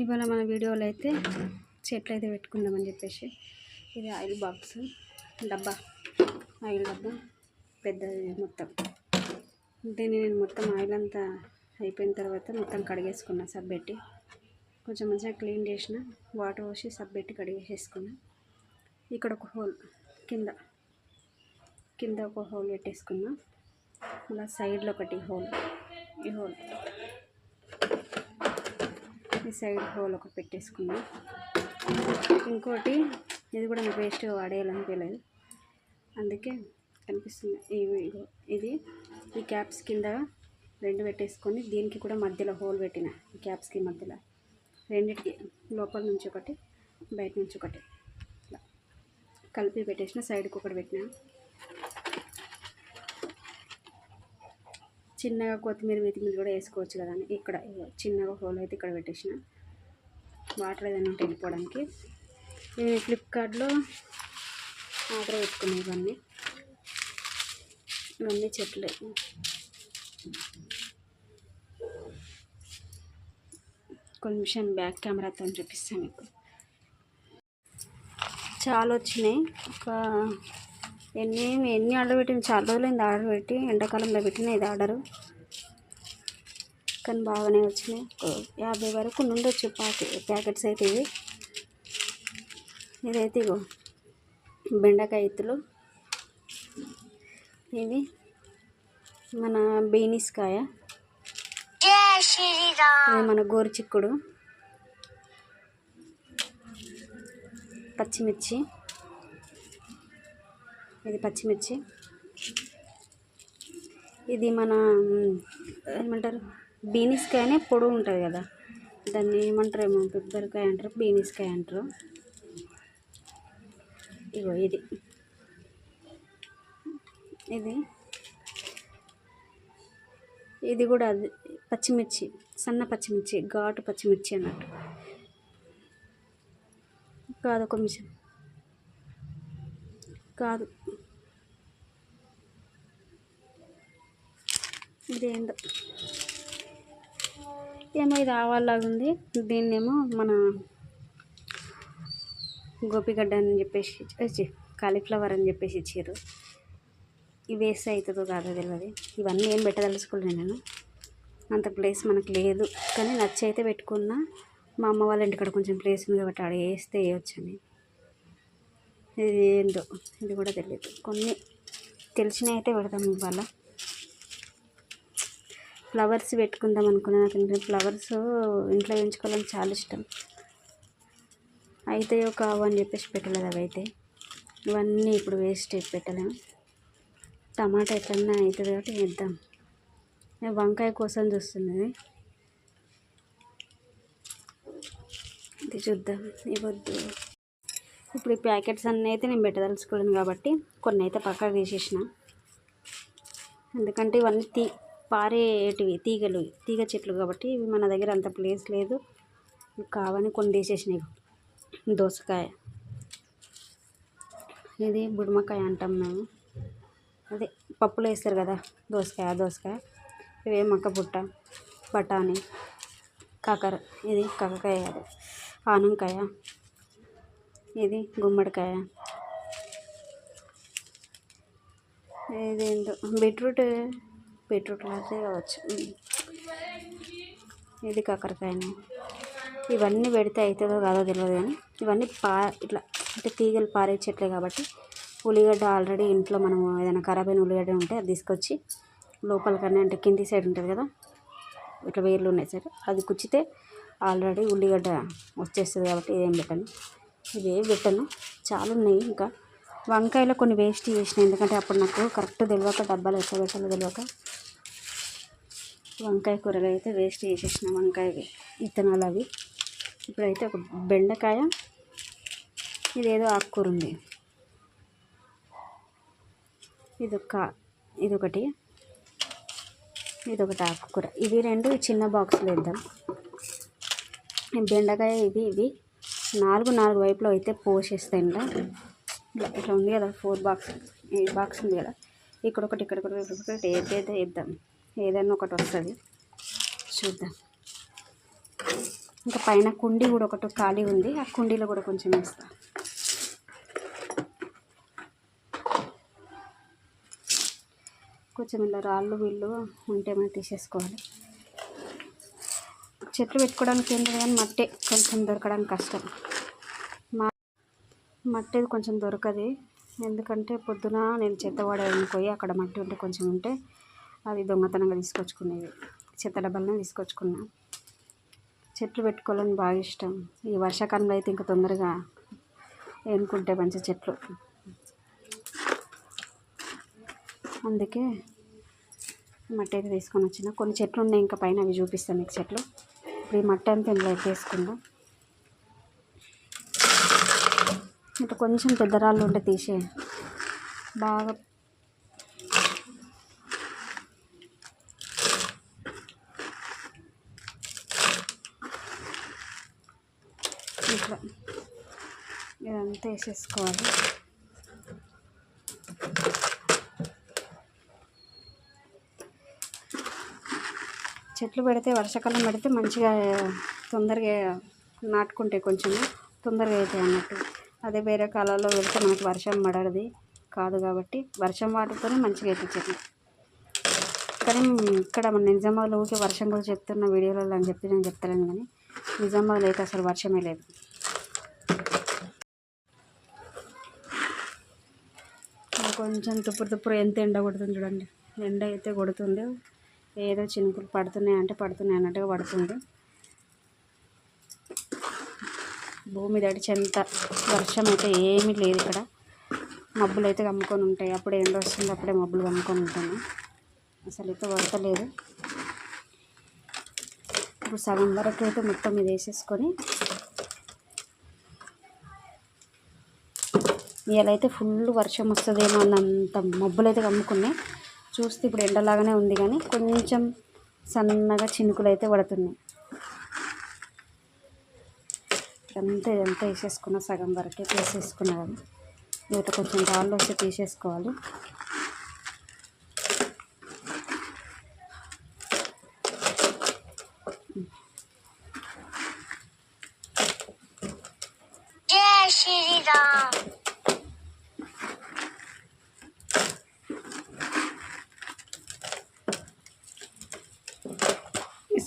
ఇవాళ మన వీడియోలో అయితే చెట్లు అయితే పెట్టుకుందామని చెప్పేసి ఇది ఆయిల్ బాక్స్. డబ్బా ఆయిల్ డబ్బా. పెద్దది మొత్తం. దీన్ని నేను మొత్తం ఆయిల్ అంతా అయిపోయిన తర్వాత మొత్తం కడిగేసుకున్నా సబ్బెట్టి. కొంచెం మంచిగా క్లీన్ చేసిన వాటర్ పోసి సబ్బెట్టి కడిగేసేసుకున్నా. ఇక్కడ ఒక హోల్ కింద కింద ఒక హోల్ పెట్టేసుకున్నా. మళ్ళీ సైడ్లో ఒకటి హోల్ ఈ హోల్. ఈ సైడ్ హోల్ ఒకటి పెట్టేసుకున్నాం ఇంకోటి ఇది కూడా నాకు వేస్ట్ వాడేయాలనిపించలేదు. అందుకే కనిపిస్తుంది. ఇవి ఇది. ఈ క్యాప్స్ కింద రెండు పెట్టేసుకొని దీనికి కూడా మధ్యలో హోల్ పెట్టిన. ఈ క్యాప్స్కి మధ్యలో. రెండింటికి లోపల నుంచి ఒకటి బయట నుంచి ఒకటి. కలిపి పెట్టేసిన సైడ్కి ఒకటి పెట్టిన. చిన్నగా కొత్తిమీర మెతిమీర కూడా వేసుకోవచ్చు కదా అని. ఇక్కడ చిన్నగా హోల్ అయితే ఇక్కడ పెట్టేసిన. వాటర్ ఏదైనా ఉంటే వెళ్ళిపోవడానికి. నేను ఫ్లిప్కార్ట్లో ఆర్డర్ పెట్టుకున్నాను ఇవన్నీ. ఇవన్నీ చెట్లే. కొంచెం బ్యాక్ కెమెరాతో చూపిస్తాను మీకు. చాలా వచ్చినాయి. ఒక ఎన్ని ఎన్ని ఆర్డర్ పెట్టిన చాలా రోజులైంది ఆర్డర్ పెట్టి ఎండాకాలంలో పెట్టిన ఇది ఆర్డరు. కానీ బాగానే వచ్చినాయి. యాభై వరకు ఉండొచ్చు ప్యాకెట్ ప్యాకెట్స్ అయితే ఇవి. ఇదైతే ఇగో బెండకాయ ఇత్తులు ఇవి మన బీనిస్కాయ. ఇది మన గోరు చిక్కుడు పచ్చిమిర్చి. ఇది పచ్చిమిర్చి. ఇది మన ఏమంటారు? బీనిస్కాయనే పొడుగు ఉంటుంది కదా. దాన్ని ఏమంటారు ఏమో పెప్పరికాయ అంటారు బీనిస్కాయ అంటారు. ఇగో ఇది. ఇది. ఇది కూడా అది పచ్చిమిర్చి సన్న పచ్చిమిర్చి ఘాటు పచ్చిమిర్చి అన్నట్టు. కాదు ఒక నిమిషం. కాదు. ఇదేందో. ఏమో ఇది ఆవాలాగా ఉంది. దీన్నేమో మన గోపిగడ్డ అని చెప్పేసి కాలీఫ్లవర్ అని చెప్పేసి ఇచ్చారు ఇవి వేస్తే అవుతుందో కాదో తెలియదు ఇవన్నీ ఏం పెట్టదలుచుకోలేదు నేను. అంత ప్లేస్ మనకు లేదు. కానీ నచ్చి అయితే పెట్టుకున్నా. మా అమ్మ వాళ్ళ ఇంటికాడ కొంచెం ప్లేస్ ఉంది కాబట్టి ఆడ వేస్తే వేయొచ్చని. ఇది ఏందో ఇది కూడా తెలియదు కొన్ని తెలిసినవి అయితే పెడతాం ఇవాళ. ఫ్లవర్స్ పెట్టుకుందాం అనుకున్నా నాకు ఫ్లవర్స్ ఇంట్లో పెంచుకోవాలని చాలా ఇష్టం. అయితే ఒక అని చెప్పేసి పెట్టలేదు అవి అయితే. ఇవన్నీ ఇప్పుడు వేస్ట్ పెట్టలేము. టమాటా ఎట్లన్నా అవుతుంది కాబట్టి వేద్దాం. నేను వంకాయ కోసం చూస్తున్నది. ఇది చూద్దాం. ఇవ్వద్దు ఇప్పుడు ఈ ప్యాకెట్స్ అన్నీ అయితే నేను పెట్టదలుచుకోలేను కాబట్టి కొన్ని అయితే పక్కకు తీసేసిన. ఎందుకంటే ఇవన్నీ తీ పారేటివి తీగలు తీగ చెట్లు కాబట్టి ఇవి మన దగ్గర అంత ప్లేస్ లేదు. కావని కొన్ని తీసేసినాయి దోసకాయ. ఇది బుడమకాయ అంటాం మేము. అదే పప్పులో వేస్తారు కదా దోసకాయ దోసకాయ. ఇవే మక్క పుట్ట బఠానీ కాకర ఇది కాకరకాయ కాదు ఆనంకాయ ఇది గుమ్మడికాయ. ఇదేంటో బీట్రూట్ బీట్రూట్ అయితే కావచ్చు. ఇది కాకరకాయని. ఇవన్నీ పెడితే అవుతుందో కాదో తెలియదు కానీ ఇవన్నీ పా ఇట్లా అంటే తీగలు పారే చెట్లే కాబట్టి ఉల్లిగడ్డ ఆల్రెడీ ఇంట్లో మనం ఏదైనా ఖరాబ్ అయిన ఉల్లిగడ్డ ఉంటే అది తీసుకొచ్చి లోపలికన్నా అంటే కింది సైడ్ ఉంటుంది కదా ఇట్లా వేర్లు ఉన్నాయి సరే అది కుచ్చితే ఆల్రెడీ ఉల్లిగడ్డ వచ్చేస్తుంది కాబట్టి ఇదేం పెట్టను. ఇది ఏం పెట్టను. చాలా ఉన్నాయి ఇంకా. వంకాయలో కొన్ని వేస్ట్ చేసిన ఎందుకంటే అప్పుడు నాకు కరెక్ట్ తెలియక డబ్బాలు ఎట్లా పెట్టాలో తెలియక వంకాయ కూరలు అయితే వేస్ట్ చేసేసిన వంకాయ విత్తనాలు అవి ఇప్పుడైతే ఒక బెండకాయ ఇదేదో ఆకుకూర ఉంది ఇదొక ఇదొకటి. ఇదొకటి ఆకుకూర. ఇవి రెండు చిన్న బాక్సులు వేద్దాం. బెండకాయ ఇవి ఇవి నాలుగు నాలుగు వైపులో అయితే పోసేస్తాయి ఇంకా ఇట్లా ఇట్లా ఉంది కదా ఫోర్ బాక్స్ ఈ బాక్స్ ఉంది కదా. ఇక్కడ ఒకటి ఇక్కడ ఒకటి ఇక్కడ ఒకటి ఏదైతే వేద్దాం. ఏదైనా ఒకటి వస్తుంది. చూద్దాం. ఇంకా పైన కుండీ కూడా ఒకటి ఖాళీ ఉంది. ఆ కుండీలో కూడా కొంచెం వేస్తా. కొంచెం ఇలా రాళ్ళు వీళ్ళు ఉంటే మనం తీసేసుకోవాలి. చెట్లు పెట్టుకోవడానికి ఏంటంటే కానీ మట్టి కొంచెం దొరకడానికి కష్టం. మా మట్టి కొంచెం దొరకదు. ఎందుకంటే పొద్దున నేను చెత్త పడేయడానికి పోయి అక్కడ మట్టి ఉంటే కొంచెం ఉంటే అది దొంగతనంగా తీసుకొచ్చుకునేది. చెత్త డబ్బాలనే తీసుకొచ్చుకున్నా. చెట్లు పెట్టుకోవాలని బాగా ఇష్టం. ఈ వర్షాకాలంలో అయితే ఇంకా తొందరగా ఎన్నుకుంటే మంచి చెట్లు. అందుకే మట్టి అయితే తీసుకొని వచ్చిన. కొన్ని చెట్లు ఉన్నాయి ఇంకా పైన అవి చూపిస్తాను మీకు చెట్లు. ఇప్పుడు ఈ మట్టి అంతా ఇందులో వేసుకుందాం. ఇట్లా కొంచెం పెద్ద రాళ్ళు ఉంటే తీసే బాగా ఇట్లా ఇదంతా వేసేసుకోవాలి చెట్లు పెడితే వర్షాకాలం పెడితే మంచిగా తొందరగా నాటుకుంటే కొంచెం. తొందరగా అవుతాయి అన్నట్టు. అదే వేరే కాలాల్లో పెడితే మనకు వర్షం పడది కాదు కాబట్టి వర్షం వాటితోనే మంచిగా అవుతాయి చెట్లు. కానీ ఇక్కడ మన నిజామాబాద్లో ఊరికే వర్షం గురించి చెప్తున్న వీడియోలలో అని చెప్పి నేను చెప్తలేను కానీ నిజామాబాద్లో అయితే అసలు వర్షమే లేదు. కొంచెం తుప్పుడు తుప్పుడు ఎంత ఎండ కొడుతుంది చూడండి. ఎండ అయితే కొడుతుంది. ఏదో చినుకులు పడుతున్నాయి అంటే పడుతున్నాయి అన్నట్టుగా పడుతుంది. భూమి దడిచేంత వర్షం అయితే ఏమీ లేదు ఇక్కడ. మబ్బులు అయితే కమ్ముకొని ఉంటాయి. అప్పుడే ఎండ వస్తుంది అప్పుడే మబ్బులు కమ్ముకొని ఉంటాను అసలు అయితే వడతలేదు ఇప్పుడు సగం వరకు అయితే మొత్తం ఇది వేసేసుకొని ఇవాళ అయితే ఫుల్ వర్షం వస్తుందేమో అన్నంత మబ్బులు అయితే కమ్ముకున్నాయి. చూస్తే ఇప్పుడు ఎండలాగానే ఉంది కానీ కొంచెం సన్నగా చినుకులు అయితే పడుతున్నాయి. ఎంత ఇదంతా వేసేసుకున్న సగం వరకే తీసేసుకున్నా కదా కొంచెం రాళ్ళు వస్తే తీసేసుకోవాలి.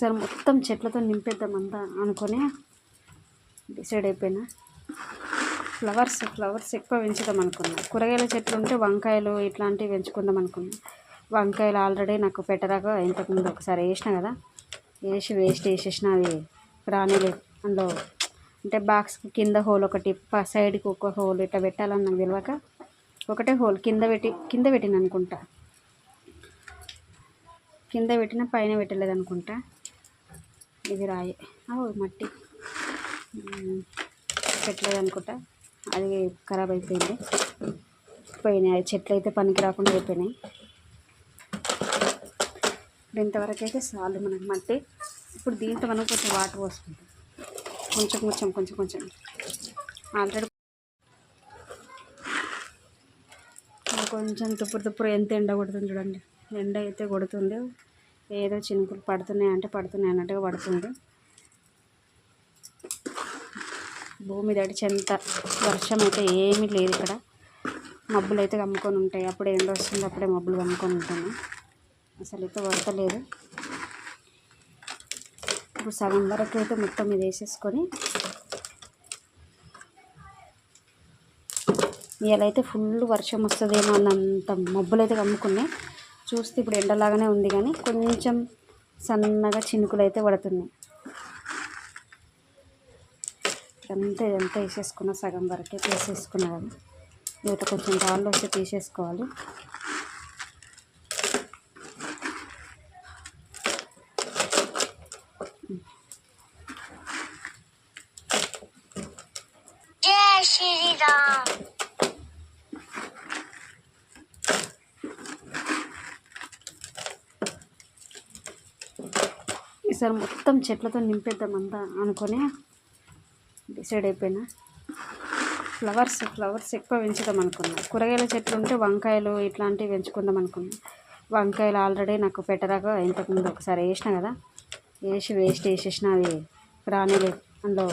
ఒకసారి మొత్తం చెట్లతో నింపేద్దామంతా అనుకొని డిసైడ్ అయిపోయినా. ఫ్లవర్స్ ఫ్లవర్స్ ఎక్కువ పెంచుదాం అనుకున్నా. కూరగాయల చెట్లు ఉంటే వంకాయలు ఇట్లాంటివి పెంచుకుందాం అనుకున్నా. వంకాయలు ఆల్రెడీ నాకు పెట్టరాక ఇంతకుముందు ఒకసారి వేసిన కదా. వేసి వేస్ట్ వేసేసిన అది రానిలేదు అందులో అంటే బాక్స్ కింద హోల్ ఒకటి సైడ్కి ఒక హోల్ ఇట్లా పెట్టాలని నాకు తెలియక ఒకటే హోల్ కింద పెట్టి కింద పెట్టిన అనుకుంటా కింద పెట్టిన పైన పెట్టలేదు అనుకుంటా ఇది రాయి. మట్టి. పెట్టలేదు అనుకుంటా. అది ఖరాబ్ అయిపోయింది. పోయినాయి. చెట్లు అయితే పనికి రాకుండా అయిపోయినాయి. ఇప్పుడు ఇంతవరకు అయితే చాలు మనకు మట్టి. ఇప్పుడు దీంట్లో మనం కొంచెం వాటర్ పోసుకుంటాం కొంచెం కొంచెం కొంచెం కొంచెం. ఆల్రెడీ కొంచెం తుప్పుడు తుప్పుడు ఎంత ఎండ కొడుతుంది చూడండి. ఎండ అయితే కొడుతుంది. ఏదో చినుకులు పడుతున్నాయి అంటే పడుతున్నాయి అన్నట్టుగా పడుతుంది. భూమి దడిచేంత వర్షం అయితే ఏమీ లేదు ఇక్కడ. మబ్బులు అయితే కమ్ముకొని ఉంటాయి. అప్పుడే ఎండ వస్తుంది అప్పుడే మబ్బులు కమ్ముకొని ఉంటాను అసలు అయితే వడతలేదు ఇప్పుడు సగం వరకు అయితే మొత్తం ఇది వేసేసుకొని ఇవాళ అయితే ఫుల్ వర్షం వస్తుందేమో అన్నంత మబ్బులు అయితే కమ్ముకున్నాయి. చూస్తే ఇప్పుడు ఎండలాగానే ఉంది కానీ కొంచెం సన్నగా చినుకులు అయితే పడుతున్నాయి. అంతే ఇదంతా వేసేసుకున్న సగం వరకే తీసేసుకున్నా కదా కొంచెం రాళ్ళు వస్తే తీసేసుకోవాలి. ఈసారి మొత్తం చెట్లతో నింపేద్దామంతా అనుకొని డిసైడ్ అయిపోయినా. ఫ్లవర్స్ ఫ్లవర్స్ ఎక్కువ పెంచుదాం అనుకున్నా. కూరగాయల చెట్లు ఉంటే వంకాయలు ఇట్లాంటివి పెంచుకుందాం అనుకున్నా. వంకాయలు ఆల్రెడీ నాకు పెట్టరాక ఇంతకుముందు ఒకసారి వేసిన కదా. వేసి వేస్ట్ వేసేసిన అది రానిలేదు అందులో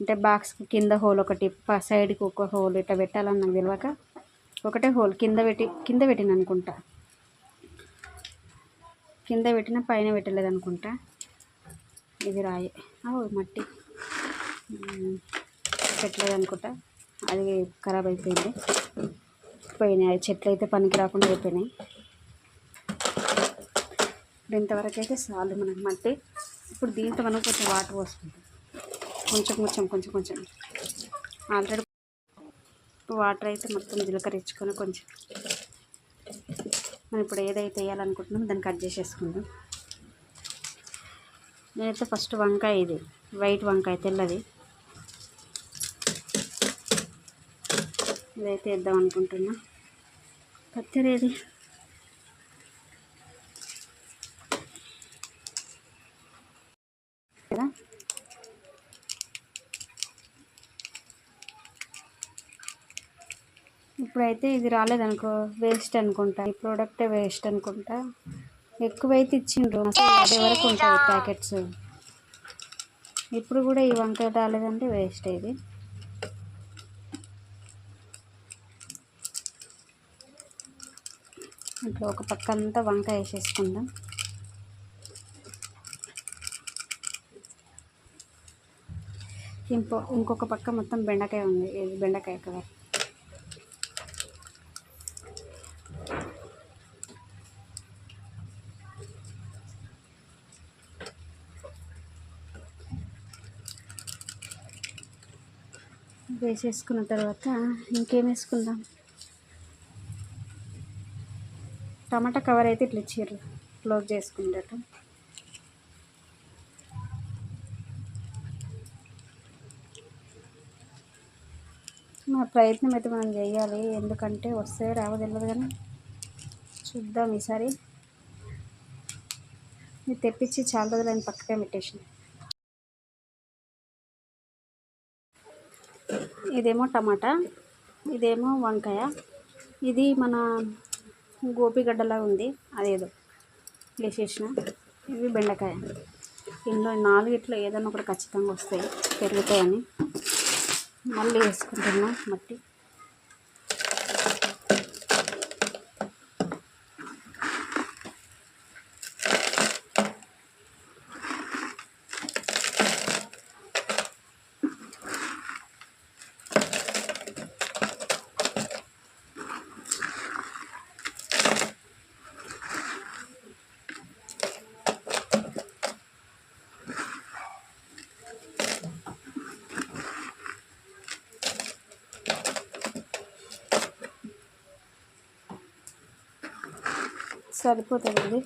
అంటే బాక్స్ కింద హోల్ ఒకటి సైడ్కి ఒక హోల్ ఇట్లా పెట్టాలని నాకు తెలియక ఒకటే హోల్ కింద పెట్టి కింద పెట్టిన అనుకుంటా కింద పెట్టిన పైన పెట్టలేదు అనుకుంటా ఇది రాయి. మట్టి. పెట్టలేదు అనుకుంటా. అది ఖరాబ్ అయిపోయింది. పోయినాయి. చెట్లు అయితే పనికి రాకుండా అయిపోయినాయి. ఇప్పుడు ఇంతవరకు అయితే చాలు మనకి మట్టి. ఇప్పుడు దీంతో మనం కొంచెం వాటర్ పోసుకుంటాం కొంచెం కొంచెం కొంచెం కొంచెం. ఆల్రెడీ వాటర్ అయితే మొత్తం జీలకరించుకొని కొంచెం. మనం ఇప్పుడు ఏదైతే వేయాలనుకుంటున్నామో దాన్ని కట్ చేసేసుకుందాం. నేనైతే ఫస్ట్ వంకాయ ఇది. వైట్ వంకాయ తెల్లది. ఇదైతే వేద్దాం అనుకుంటున్నా. కత్తెరేది కదా? ఇప్పుడైతే ఇది రాలేదనుకో వేస్ట్ అనుకుంటా. ఈ ప్రోడక్టే వేస్ట్ అనుకుంటా. ఎక్కువైతే ఇచ్చిండ్రు. అసలు అదే వరకు ఉంటాయి ప్యాకెట్స్. ఇప్పుడు కూడా ఈ వంకాయ రాలేదంటే వేస్ట్ ఇది. ఇట్లా ఒక పక్క అంతా వంకాయ వేసేసుకుందాం. ఇంకో ఇంకొక పక్క మొత్తం బెండకాయ ఉంది. ఇది బెండకాయ కలర్. వేసేసుకున్న తర్వాత ఇంకేం వేసుకుందాం? టమాటా కవర్ అయితే ఇట్లా ఇచ్చారు. క్లోజ్ చేసుకుంటారు. మా ప్రయత్నం అయితే మనం చేయాలి. ఎందుకంటే వస్తే రావో తెలియదు కానీ చూద్దాం ఈసారి. ఇది తెప్పించి చాలా రోజులైన పక్కకే పెట్టేసింది ఇదేమో టమాటా ఇదేమో వంకాయ. ఇది మన గోపిగడ్డలా ఉంది. అదేదో వేసేసిన. ఇవి బెండకాయ. ఇందులో నాలుగిట్లో ఏదైనా ఒకటి ఖచ్చితంగా వస్తాయి పెరుగుతాయని. మళ్ళీ వేసుకుంటున్నా మట్టి. సరిపోతుంది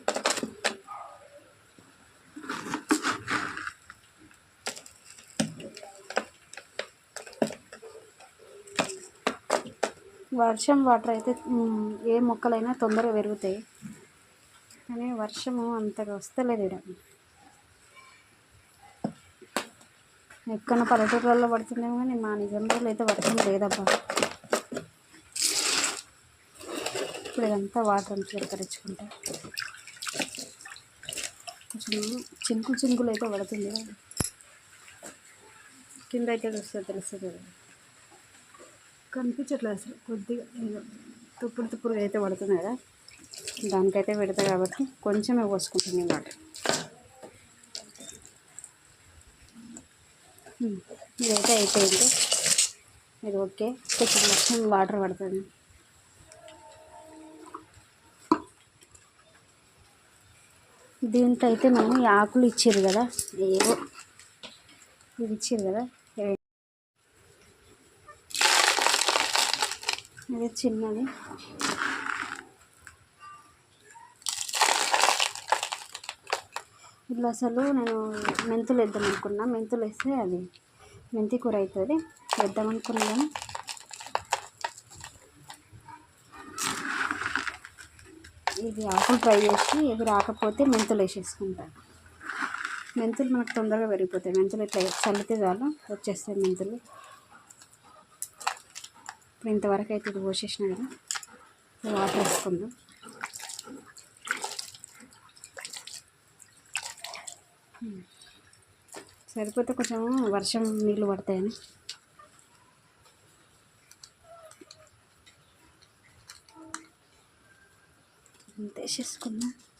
వర్షం వాటర్ అయితే ఏ మొక్కలైనా తొందరగా పెరుగుతాయి. కానీ వర్షము అంతగా వస్తలేదు ఇక్కడ ఎక్కడ పల్లెటూరులలో పడుతుందేమో కానీ మా నిజంలో అయితే వర్షం లేదబ్బా. ఇప్పుడు ఇదంతా వాటర్ అంతా చిలకరించుకుంటా కొంచెం చినుకులు చినుకులు అయితే పడుతుంది కదా. కింద అయితే వస్తుంది తెలుస్తుంది కదా. కనిపించట్లేదు అసలు కొద్దిగా తుప్పుడు తుప్పుడు అయితే పడుతుంది కదా. దానికైతే పెడతా కాబట్టి కొంచెమే పోసుకుంటుంది వాటర్. ఇదైతే అయిపోయింది. ఇది ఓకే. కొంచెం మొత్తం వాటర్ పడుతుంది. దీంట్లో అయితే మేము ఆకులు ఇచ్చారు కదా ఏవో ఇది ఇచ్చారు కదా ఇది చిన్నది ఇట్లా అసలు నేను మెంతులు వేద్దాం అనుకున్నా మెంతులు వేస్తే అది మెంతి కూర అవుతుంది వేద్దాం అనుకున్నాను ఇది ఆకులు ఫ్రై చేసి ఇవి రాకపోతే మెంతులు వేసేసుకుంటాను. మెంతులు మనకు తొందరగా పెరిగిపోతాయి. మెంతులు ఇట్లా చల్లితే చాలు వచ్చేస్తాయి మెంతులు. ఇప్పుడు ఇంతవరకు అయితే ఇది పోసేసిన కదా వాటర్ వేసుకుందాం. సరిపోతే కొంచెం వర్షం నీళ్ళు పడతాయని. అంత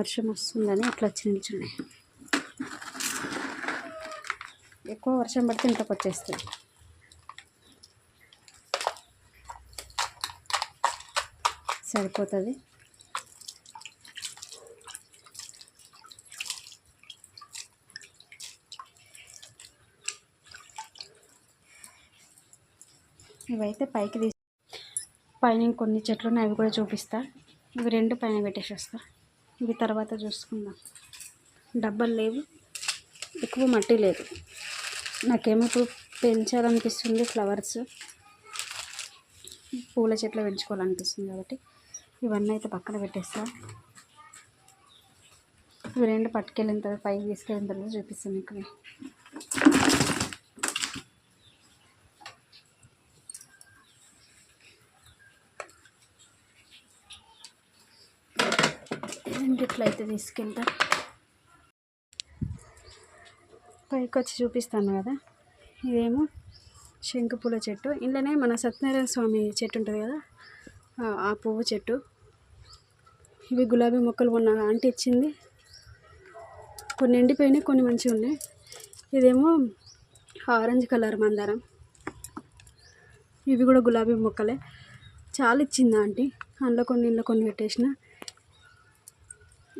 వర్షం వస్తుందని అట్లా వచ్చి నిల్చున్నాయి. ఎక్కువ వర్షం పడితే ఇంట్లోకి వచ్చేస్తుంది సరిపోతుంది. ఇవైతే పైకి తీసి పైన ఇంకొన్ని చెట్లు ఉన్నాయి అవి కూడా చూపిస్తా. ఇవి రెండు పైన పెట్టేసి వస్తాను ఇవి తర్వాత చూసుకుందాం. డబ్బలు లేవు. ఎక్కువ మట్టి లేదు. నాకేమో ఇప్పుడు పెంచాలనిపిస్తుంది ఫ్లవర్స్. పూల చెట్లు పెంచుకోవాలనిపిస్తుంది కాబట్టి ఇవన్నీ అయితే పక్కన పెట్టేస్తా. ఇవి రెండు పట్టుకెళ్ళిన తర్వాత పైకి తీసుకెళ్ళిన తర్వాత చూపిస్తాను ఇక్కడ ఇట్లా అయితే తీసుకెళ్తా. పైకి వచ్చి చూపిస్తాను కదా. ఇదేమో శంకుపూల చెట్టు. ఇంట్లోనే మన సత్యనారాయణ స్వామి చెట్టు ఉంటుంది కదా. ఆ- ఆ పువ్వు చెట్టు. ఇవి గులాబీ మొక్కలు మొన్న ఆంటీ ఇచ్చింది. కొన్ని ఎండిపోయినాయి కొన్ని మంచిగా ఉన్నాయి. ఇదేమో ఆరెంజ్ కలర్ మందారం. ఇవి కూడా గులాబీ మొక్కలే. చాలా ఇచ్చింది ఆంటీ. అందులో కొన్ని ఇంట్లో కొన్ని పెట్టేసిన.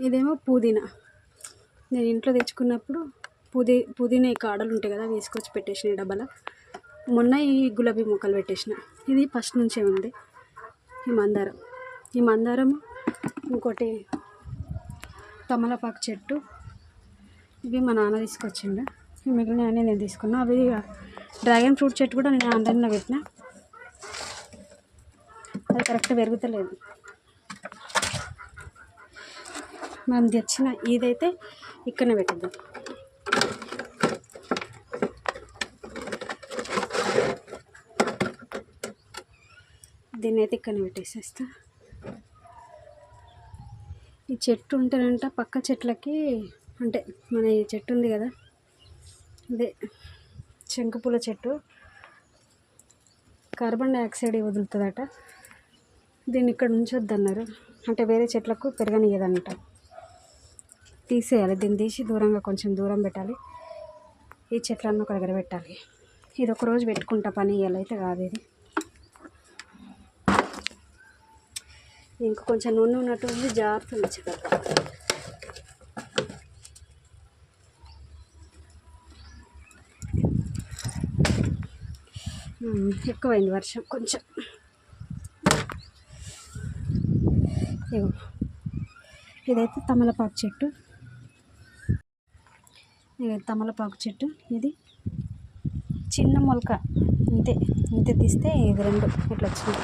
ఇదేమో పుదీనా. నేను ఇంట్లో తెచ్చుకున్నప్పుడు పుదీ పుదీనా ఈ కాడలు ఉంటాయి కదా వేసుకొచ్చి తీసుకొచ్చి పెట్టేసిన ఈ డబ్బాలో. మొన్న ఈ గులాబీ మొక్కలు పెట్టేసిన. ఇది ఫస్ట్ నుంచే ఉంది. ఈ మందారం. ఈ మందారం ఇంకోటి తమలపాకు చెట్టు. ఇవి మా నాన్న తీసుకొచ్చిండు. మిగిలిన అన్నీ నేను తీసుకున్నా. అవి డ్రాగన్ ఫ్రూట్ చెట్టు కూడా నేను ఆన్లైన్లో పెట్టిన. అది కరెక్ట్ పెరుగుతలేదు. మనం తెచ్చిన ఇదైతే ఇక్కడనే పెట్టిద్దాం. దీన్ని అయితే ఇక్కడనే పెట్టేసేస్తా. ఈ చెట్టు ఉంటేనంట పక్క చెట్లకి అంటే మన ఈ చెట్టు ఉంది కదా ఇదే శంకుపూల చెట్టు. కార్బన్ డైఆక్సైడ్ వదులుతుందట. దీన్ని ఇక్కడ ఉంచొద్దన్నారు. అంటే వేరే చెట్లకు పెరగనియదంట తీసేయాలి. దీన్ని తీసి దూరంగా కొంచెం దూరం పెట్టాలి. ఈ చెట్లన్నీ ఒక దగ్గర పెట్టాలి. ఇది ఒక రోజు పెట్టుకుంటా పని ఇవాళ అయితే కాదు ఇది. ఇంకా కొంచెం నూనె ఉన్నట్టు ఉంది. జాగ్రత్త చికెన్ ఎక్కువైంది వర్షం కొంచెం. ఇగో ఇదైతే తమలపాకు చెట్టు. తమలపాకు చెట్టు ఇది. చిన్న మొలక ఇంతే ఇంతే తీస్తే ఇది రెండు ఇట్లా వచ్చింది.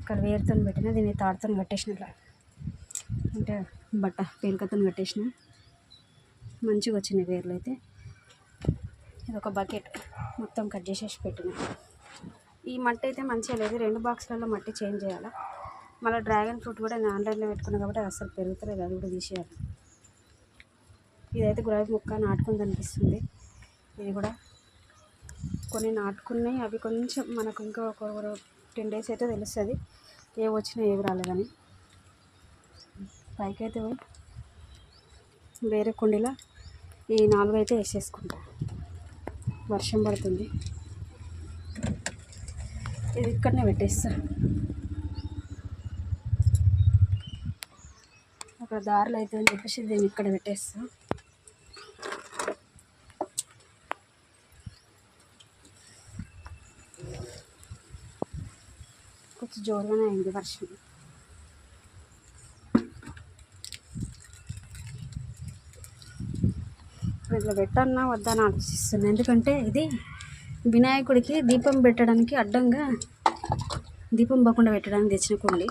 ఇక్కడ వేరుతో పెట్టిన దీన్ని తాడుతో కట్టేసిన ఇట్లా. అంటే బట్ట పేలికతో కట్టేసిన. మంచిగా వచ్చినాయి వేర్లు అయితే. ఇది ఒక బకెట్ మొత్తం కట్ చేసేసి పెట్టిన. ఈ మట్టి అయితే మంచిగా లేదు. రెండు బాక్స్లలో మట్టి చేంజ్ చేయాలి? మళ్ళీ డ్రాగన్ ఫ్రూట్ కూడా నేను ఆన్లైన్లో పెట్టుకున్నాను కాబట్టి అది అసలు పెరుగుతలేదు అది కూడా తీసేయాలి. ఇదైతే గులాబీ మొక్క నాటుకుంది అనిపిస్తుంది ఇది కూడా కొన్ని నాటుకున్నాయి. అవి కొంచెం మనకు ఇంకా ఒక టెన్ డేస్ అయితే తెలుస్తుంది. ఏ వచ్చినా ఏవి రాలేదని. పైకైతే వేరే కుండీలో ఈ నాలుగు అయితే వేసేసుకుంటా. వర్షం పడుతుంది. ఇది ఇక్కడనే పెట్టేస్తా. అక్కడ దారిలో అయితే అని చెప్పేసి దీన్ని ఇక్కడ పెట్టేస్తా. కొంచెం జోరుగానే అయింది వర్షం. ఇట్లా పెట్టన్నా వద్దని ఆలోచిస్తున్నాను ఎందుకంటే ఇది వినాయకుడికి దీపం పెట్టడానికి అడ్డంగా దీపం పోకుండా పెట్టడానికి తెచ్చిన కుండి.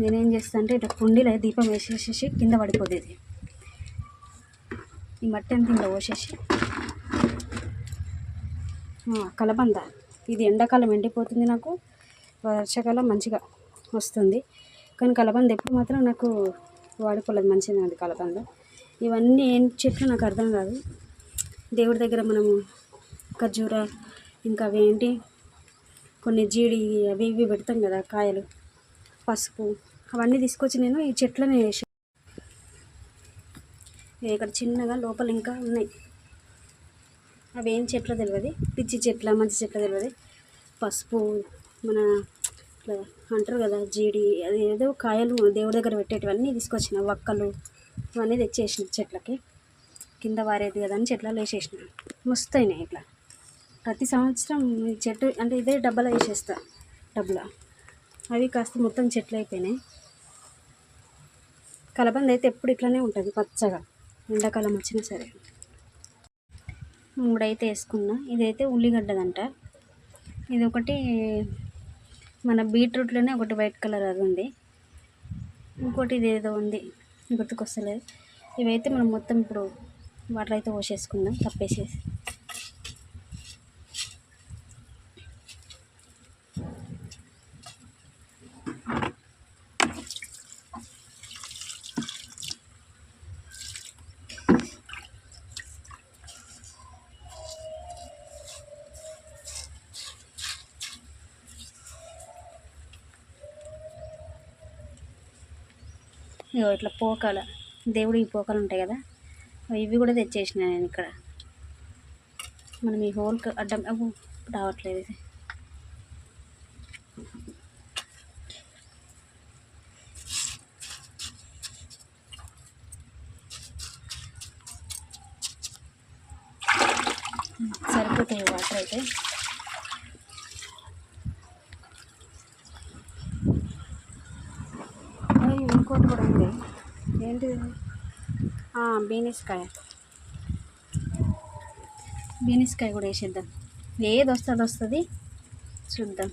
నేనేం చేస్తా అంటే ఇట్లా కుండీలో దీపం వేసేసేసి కింద పడిపోతుంది. ఇది. ఈ మట్టి అంతా ఇంట్లో పోసేసి కలబంద. ఇది ఎండాకాలం ఎండిపోతుంది నాకు. వర్షాకాలం మంచిగా వస్తుంది. కానీ కలబంద ఎప్పుడు మాత్రం నాకు వాడుకోలేదు. మంచిది అది కలబంద. ఇవన్నీ ఏం చెట్లు నాకు అర్థం కాదు. దేవుడి దగ్గర మనము ఖర్జూర ఇంకా అవి ఏంటి? కొన్ని జీడి అవి ఇవి పెడతాం కదా కాయలు పసుపు. అవన్నీ తీసుకొచ్చి నేను ఈ చెట్లనే వేసాను ఇక్కడ చిన్నగా లోపల ఇంకా ఉన్నాయి. అవి ఏం చెట్లో తెలియదు పిచ్చి చెట్ల మంచి చెట్ల తెలియదు పసుపు మన ఇట్లా అంటారు కదా జీడి అది ఏదో కాయలు దేవుడి దగ్గర పెట్టేటివన్నీ తీసుకొచ్చిన వక్కలు ఇవన్నీ తెచ్చేసిన చెట్లకి. కింద వారేది కదా అని చెట్లలో వేసేసిన. మస్తయినాయి ఇట్లా. ప్రతి సంవత్సరం చెట్టు అంటే ఇదే డబ్బాలో వేసేస్తా డబ్బులో. అవి కాస్త మొత్తం చెట్లు అయిపోయినాయి. కలబంద అయితే ఎప్పుడు ఇట్లానే ఉంటుంది పచ్చగా. ఎండాకాలం వచ్చినా సరే. మూడైతే వేసుకున్నా. ఇదైతే ఉల్లిగడ్డదంట. ఇది ఒకటి మన బీట్రూట్లోనే ఒకటి వైట్ కలర్ అది ఉంది. ఇంకోటి ఇది ఏదో ఉంది. గుర్తుకొస్తలేదు. ఇవైతే మనం మొత్తం ఇప్పుడు వాటర్ అయితే పోసేసుకుందాం. తప్పేసేసి. ఇట్లా పోకాల దేవుడికి పోకలు ఉంటాయి కదా ఇవి కూడా తెచ్చేసిన నేను ఇక్కడ. మనం ఈ హోల్కి అడ్డం రావట్లేదు ఇది. సరిపోతాయి వాటర్ అయితే. ఇంకోటి కూడా ఉంది. ఏంటిది? బీనిస్కాయ. బీనిస్కాయ కూడా వేసేద్దాం. ఏది వస్తుంది వస్తుంది చూద్దాం.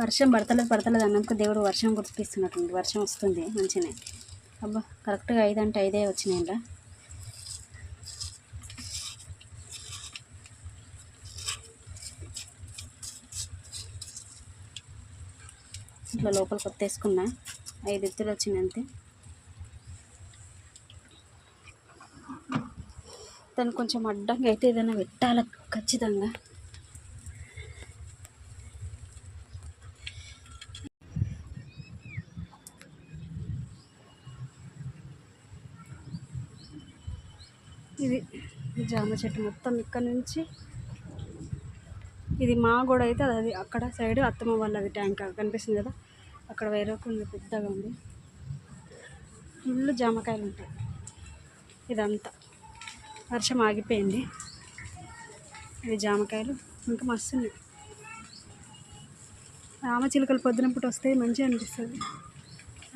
వర్షం పడతలేదు పడతలేదు అన్నందుకు దేవుడు వర్షం గుర్తిస్తున్నట్టుంది. వర్షం వస్తుంది మంచిగా అబ్బా కరెక్ట్గా ఐదు అంటే ఐదే వచ్చినాయి ఇట్లా లోపల కొత్తేసుకున్నా. ఐదు ఎత్తులు వచ్చింది అంతే. దాన్ని కొంచెం అడ్డంగా అయితే ఏదైనా పెట్టాలి? ఖచ్చితంగా. ఇది జామ చెట్టు మొత్తం ఇక్కడ నుంచి. ఇది మా గోడ అయితే అది అక్కడ సైడ్ అత్తమ్మ వాళ్ళది ట్యాంక్ కనిపిస్తుంది కదా. అక్కడ వేరే కొంత ఉంది పెద్దగా ఉంది. ఫుల్ జామకాయలు ఉంటాయి. ఇదంతా. వర్షం ఆగిపోయింది. ఇది జామకాయలు. ఇంకా మస్తు ఉన్నాయి. రామచిలుకలు పొద్దునప్పుడు వస్తే మంచిగా అనిపిస్తుంది.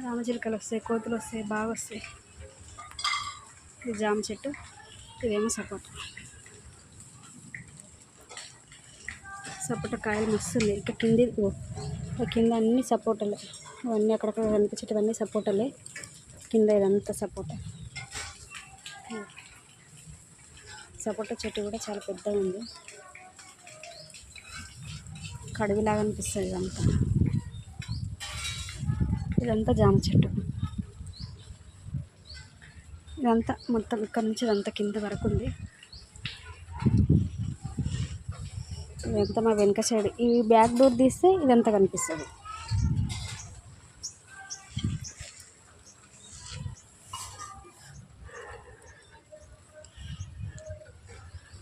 రామచిలుకలు వస్తాయి కోతులు వస్తాయి బాగా వస్తాయి. ఇది జామ చెట్టు ఇదేమో సపోటా. సపోటా కాయలు మస్తు ఉన్నాయి. ఇక్కడ కింది కింద అన్ని సపోటాలే అవన్నీ అక్కడక్కడ కనిపించేటివన్నీ సపోటాలే కింద ఇదంతా సపోటా సపోటా చెట్టు కూడా చాలా పెద్దగా ఉంది. కడవిలాగా అనిపిస్తుంది ఇదంతా. ఇదంతా జామ చెట్టు. ఇదంతా మొత్తం ఇక్కడ నుంచి ఇదంతా కింద వరకు ఉంది. ఇదంతా మా వెనుక సైడ్ ఈ బ్యాక్ డోర్ తీస్తే ఇదంతా కనిపిస్తుంది.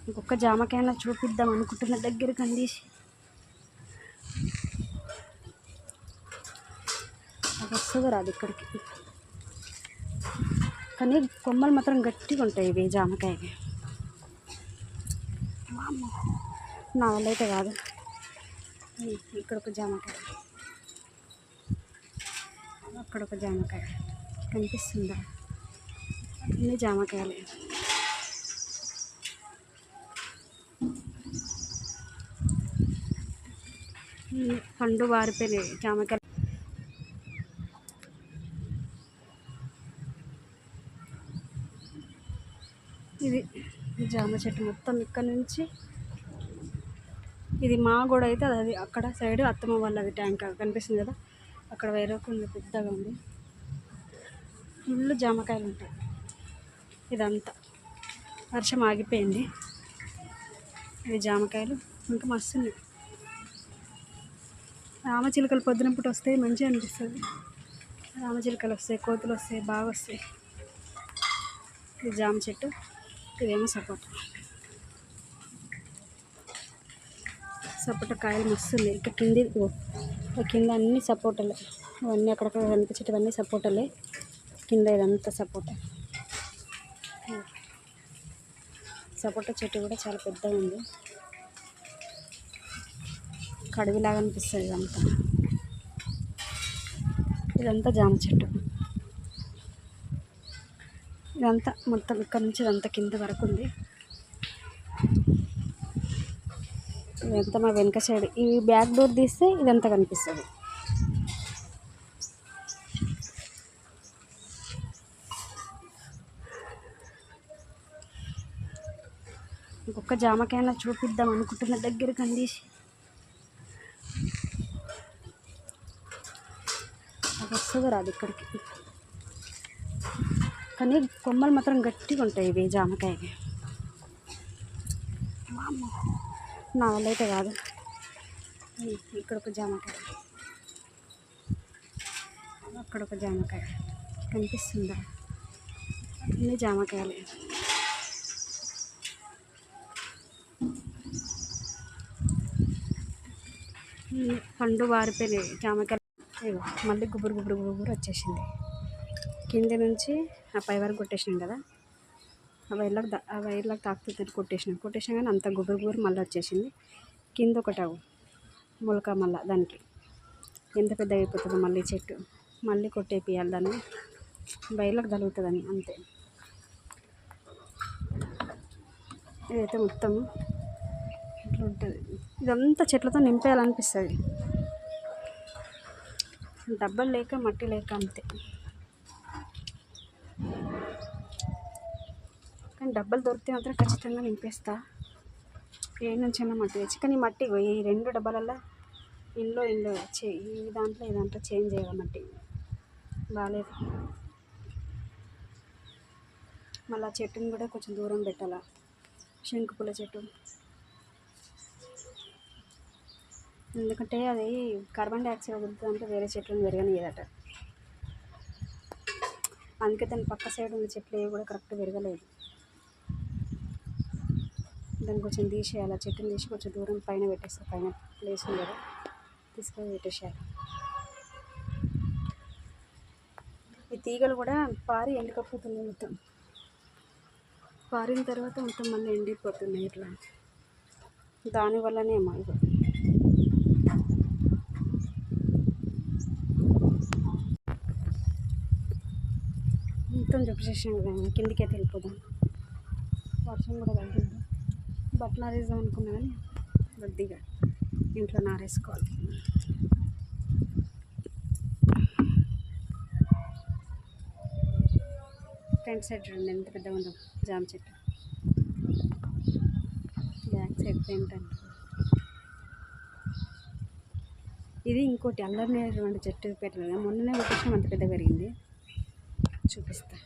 ఇంకొక జామకాయన చూపిద్దాం అనుకుంటున్న దగ్గరికి అందేసి అది వస్తుంది రాదు ఇక్కడికి. కానీ కొమ్మలు మాత్రం గట్టిగా ఉంటాయి ఇవి జామకాయవి నా వల్ల అయితే కాదు. ఇక్కడ ఒక జామకాయ. అక్కడ ఒక జామకాయ. కనిపిస్తుందా? అన్ని జామకాయలు. పండు వారిపోయినాయి జామకాయలు. ఇది జామ చెట్టు మొత్తం ఇక్కడ నుంచి ఇది మా గోడ అయితే అది అక్కడ సైడ్ అత్తమ్మ వాళ్ళది ట్యాంక్ కనిపిస్తుంది కదా అక్కడ వేరే ఉంది పెద్దగా ఉంది. ఫుల్ జామకాయలు ఉంటాయి. ఇదంతా. వర్షం ఆగిపోయింది. ఇది జామకాయలు. ఇంకా మస్తు ఉన్నాయి. రామచిలుకలు పొద్దునప్పుడు వస్తే మంచిగా అనిపిస్తుంది. రామచిలుకలు వస్తాయి కోతులు వస్తాయి బాగా వస్తాయి. ఇది జామ చెట్టు ఇదేమో సపోటా. సపోటా కాయలు మస్తు ఉంది. ఇక్కడ కింది కింద అన్ని సపోటాలే అవన్నీ అక్కడక్కడ కనిపించేటివన్నీ సపోటాలే కింద ఇదంతా సపోటా సపోటా చెట్టు కూడా చాలా పెద్దగా ఉంది. కడివిలాగా అనిపిస్తుంది ఇదంతా. ఇదంతా జామ చెట్టు. ఇదంతా మొత్తం ఇక్కడ నుంచి ఇదంతా కింద వరకు ఉంది. ఇదంతా మా వెనక సైడ్ ఈ బ్యాక్ డోర్ తీస్తే ఇదంతా కనిపిస్తుంది. ఇంకొక జామకాయన చూపిద్దాం అనుకుంటున్న దగ్గరికి అందేసి అది వస్తుంది రాదు ఇక్కడికి. కానీ కొమ్మలు మాత్రం గట్టిగా ఉంటాయి ఇవి జామకాయవి నా వల్ల అయితే కాదు. ఇక్కడ ఒక జామకాయ. అక్కడ ఒక జామకాయ కనిపిస్తుందా? అన్ని జామకాయలు. పండు వారిపోయినాయి జామకాయలు. మళ్ళీ గుబురు గుబురు గుబురు వచ్చేసింది. కింద నుంచి ఆ పై వరకు కొట్టేసినాం కదా? ఆ వైర్లకు ఆ వైర్లకు తాకుతుంది కొట్టేసిన. కొట్టేసినా కానీ అంత గుబురు గుబురు మళ్ళీ వచ్చేసింది. కింద ఒకటి మొలక మళ్ళీ దానికి. ఎంత పెద్ద అయిపోతుందో మళ్ళీ చెట్టు. మళ్ళీ కొట్టేపియాలి దాన్ని. వైర్లకు తగులుతుందని అంతే. ఇదైతే మొత్తం ఇట్లా ఉంటుంది. ఇదంతా చెట్లతో నింపేయాలనిపిస్తుంది. డబ్బలు లేక మట్టి లేక అంతే. డబ్బలు దొరికితే మాత్రం ఖచ్చితంగా నింపేస్తా. ఏ అయినా మట్టి తెచ్చి కానీ మట్టి ఈ రెండు డబ్బాలల్లో ఇంట్లో ఇంట్లో చే ఈ దాంట్లో ఈ దాంట్లో చేంజ్ చేయాలి మట్టి. బాగాలేదు మళ్ళీ ఆ చెట్టుని కూడా కొంచెం దూరం పెట్టాలా? శంకు పూల చెట్టు. ఎందుకంటే అది కార్బన్ డైఆక్సైడ్ వదులుతుందంటే వేరే చెట్లను పెరగనియదట అందుకే దాని పక్క సైడ్ ఉన్న చెట్లు ఏవి కూడా కరెక్ట్ పెరగలేదు దాన్ని కొంచెం తీసేయాలి. ఆ చెట్టుని తీసి కొంచెం దూరం పైన పెట్టేస్తారు పైన ప్లేస్ ఉంది కదా. తీసుకొని పెట్టేసేయాలి. ఈ తీగలు కూడా పారి ఎండికపోతున్నాయి మొత్తం. పారిన తర్వాత మొత్తం మళ్ళీ ఎండిపోతున్నాయి ఇట్లా. దానివల్లనే ఏమో ఇగో. మొత్తం చెప్పేసాం కదా కిందికి అయితే వెళ్ళిపోదాం. వర్షం కూడా తగ్గింది బట్టలు ఆరేద్దాం అనుకున్నా కానీ రద్దీగా ఇంట్లో నారేసుకోవాలి. ఫ్రంట్ సైడ్ చూడండి ఎంత పెద్దగా ఉందో. జామ చెట్టు. బ్యాక్ సైడ్ పెయింట్ ఇది ఇంకోటి అల్లరి చెట్టు పెట్టలేదు. మొన్ననే పెట్టేసిన అంత పెద్ద పెరిగింది. చూపిస్తా.